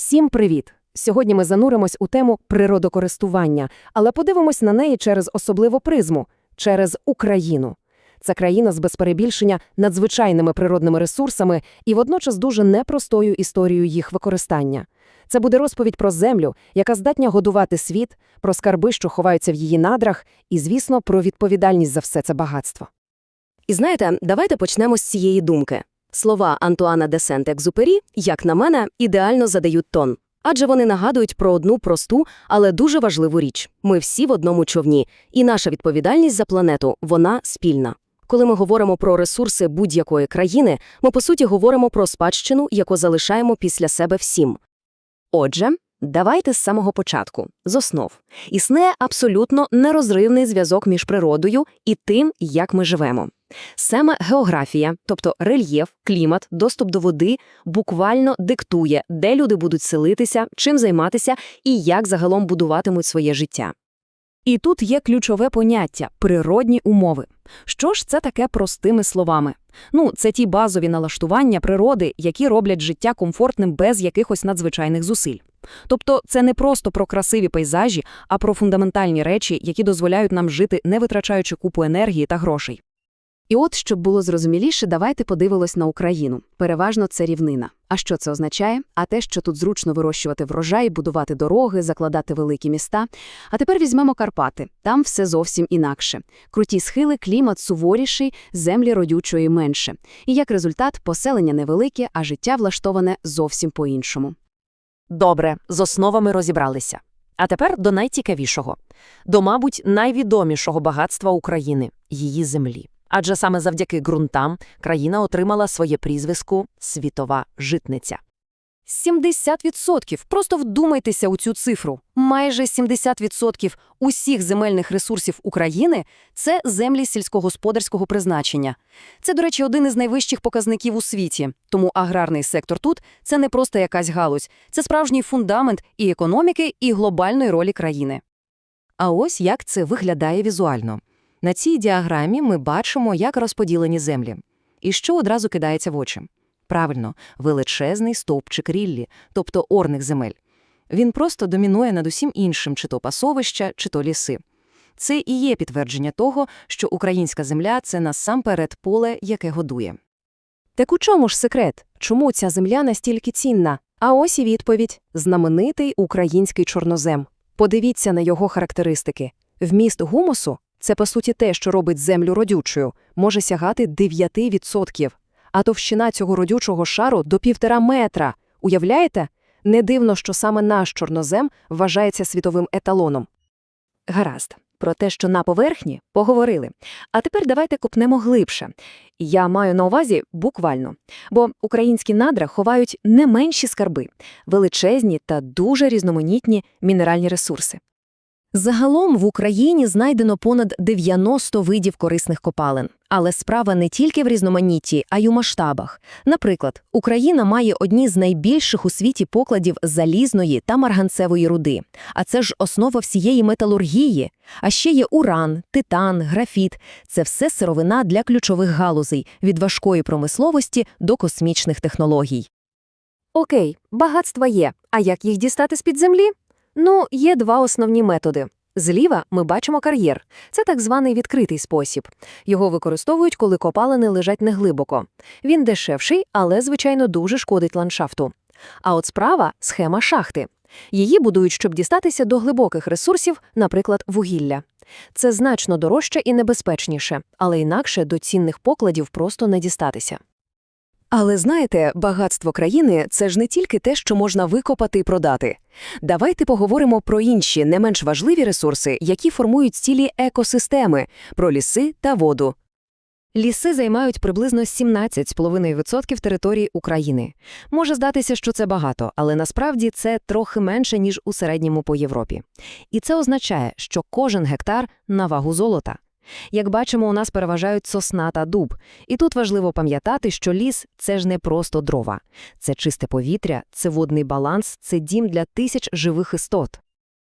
Всім привіт! Сьогодні ми зануримось у тему природокористування, але подивимось на неї через особливу призму – через Україну. Це країна з без перебільшення надзвичайними природними ресурсами і водночас дуже непростою історією їх використання. Це буде розповідь про землю, яка здатня годувати світ, про скарби, що ховаються в її надрах, і, звісно, про відповідальність за все це багатство. І знаєте, давайте почнемо з цієї думки. Слова Антуана де Сент-Екзупері, як на мене, ідеально задають тон. Адже вони нагадують про одну просту, але дуже важливу річ. Ми всі в одному човні, і наша відповідальність за планету, вона спільна. Коли ми говоримо про ресурси будь-якої країни, ми, по суті, говоримо про спадщину, яку залишаємо після себе всім. Отже, давайте з самого початку, з основ. Існує абсолютно нерозривний зв'язок між природою і тим, як ми живемо. Саме географія, тобто рельєф, клімат, доступ до води, буквально диктує, де люди будуть селитися, чим займатися і як загалом будуватимуть своє життя. І тут є ключове поняття – природні умови. Що ж це таке простими словами? Ну, це ті базові налаштування природи, які роблять життя комфортним без якихось надзвичайних зусиль. Тобто це не просто про красиві пейзажі, а про фундаментальні речі, які дозволяють нам жити, не витрачаючи купу енергії та грошей. І от, щоб було зрозуміліше, давайте подивимось на Україну. Переважно це рівнина. А що це означає? А те, що тут зручно вирощувати врожай, будувати дороги, закладати великі міста. А тепер візьмемо Карпати. Там все зовсім інакше. Круті схили, клімат суворіший, землі родючої менше. І як результат, поселення невелике, а життя влаштоване зовсім по-іншому. Добре, з основами розібралися. А тепер до найцікавішого. До, мабуть, найвідомішого багатства України – її землі. Адже саме завдяки ґрунтам країна отримала своє прізвисько «світова житниця». 70%! Просто вдумайтеся у цю цифру. Майже 70% усіх земельних ресурсів України – це землі сільськогосподарського призначення. Це, до речі, один із найвищих показників у світі. Тому аграрний сектор тут – це не просто якась галузь. Це справжній фундамент і економіки, і глобальної ролі країни. А ось як це виглядає візуально. На цій діаграмі ми бачимо, як розподілені землі. І що одразу кидається в очі? Правильно, величезний стовпчик ріллі, тобто орних земель. Він просто домінує над усім іншим, чи то пасовища, чи то ліси. Це і є підтвердження того, що українська земля – це насамперед поле, яке годує. Так у чому ж секрет? Чому ця земля настільки цінна? А ось і відповідь – знаменитий український чорнозем. Подивіться на його характеристики. Вміст гумусу це, по суті, те, що робить землю родючою, може сягати 9%, а товщина цього родючого шару до півтора метра. Уявляєте? Не дивно, що саме наш чорнозем вважається світовим еталоном. Гаразд. Про те, що на поверхні, поговорили. А тепер давайте купнемо глибше. Я маю на увазі буквально. Бо українські надра ховають не менші скарби, величезні та дуже різноманітні мінеральні ресурси. Загалом в Україні знайдено понад 90 видів корисних копалин. Але справа не тільки в різноманітті, а й у масштабах. Наприклад, Україна має одні з найбільших у світі покладів залізної та марганцевої руди. А це ж основа всієї металургії. А ще є уран, титан, графіт. Це все сировина для ключових галузей від важкої промисловості до космічних технологій. Окей, багатства є. А як їх дістати з-під землі? Ну, є два основні методи. Зліва ми бачимо кар'єр. Це так званий відкритий спосіб. Його використовують, коли копалини лежать неглибоко. Він дешевший, але, звичайно, дуже шкодить ландшафту. А от справа схема шахти. Її будують, щоб дістатися до глибоких ресурсів, наприклад, вугілля. Це значно дорожче і небезпечніше, але інакше до цінних покладів просто не дістатися. Але знаєте, багатство країни це ж не тільки те, що можна викопати і продати. Давайте поговоримо про інші, не менш важливі ресурси, які формують цілі екосистеми, про ліси та воду. Ліси займають приблизно 17,5% території України. Може здатися, що це багато, але насправді це трохи менше, ніж у середньому по Європі. І це означає, що кожен гектар на вагу золота. Як бачимо, у нас переважають сосна та дуб. І тут важливо пам'ятати, що ліс це ж не просто дрова. Це чисте повітря, це водний баланс, це дім для тисяч живих істот.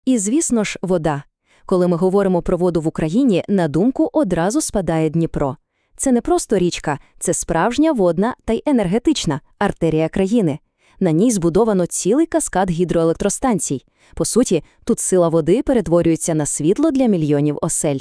І, звісно ж, вода. Коли ми говоримо про воду в Україні, на думку одразу спадає Дніпро. Це не просто річка, це справжня водна та й енергетична артерія країни. На ній збудовано цілий каскад гідроелектростанцій. По суті, тут сила води перетворюється на світло для мільйонів осель.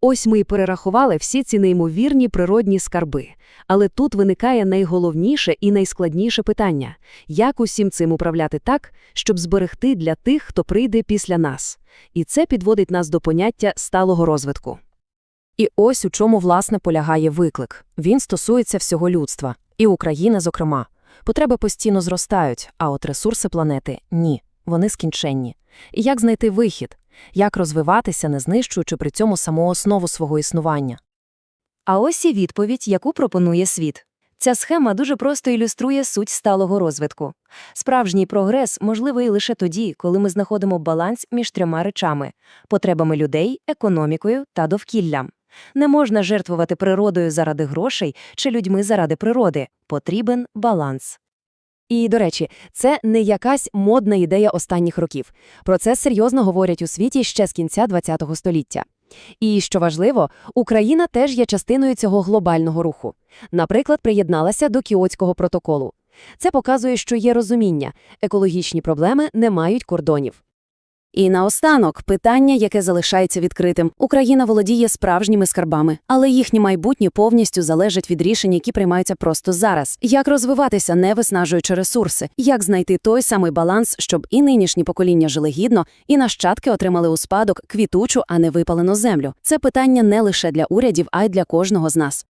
Ось ми й перерахували всі ці неймовірні природні скарби. Але тут виникає найголовніше і найскладніше питання – як усім цим управляти так, щоб зберегти для тих, хто прийде після нас? І це підводить нас до поняття сталого розвитку. І ось у чому, власне, полягає виклик. Він стосується всього людства. І України, зокрема. Потреби постійно зростають, а от ресурси планети – ні. Вони скінченні. І як знайти вихід? Як розвиватися, не знищуючи при цьому саму основу свого існування? А ось і відповідь, яку пропонує світ. Ця схема дуже просто ілюструє суть сталого розвитку. Справжній прогрес можливий лише тоді, коли ми знаходимо баланс між трьома речами – потребами людей, економікою та довкіллям. Не можна жертвувати природою заради грошей чи людьми заради природи. Потрібен баланс. І, до речі, це не якась модна ідея останніх років. Про це серйозно говорять у світі ще з кінця ХХ століття. І, що важливо, Україна теж є частиною цього глобального руху. Наприклад, приєдналася до Кіотського протоколу. Це показує, що є розуміння – екологічні проблеми не мають кордонів. І наостанок питання, яке залишається відкритим. Україна володіє справжніми скарбами, але їхнє майбутнє повністю залежить від рішень, які приймаються просто зараз. Як розвиватися, не виснажуючи ресурси, як знайти той самий баланс, щоб і нинішні покоління жили гідно, і нащадки отримали у спадок квітучу, а не випалену землю. Це питання не лише для урядів, а й для кожного з нас.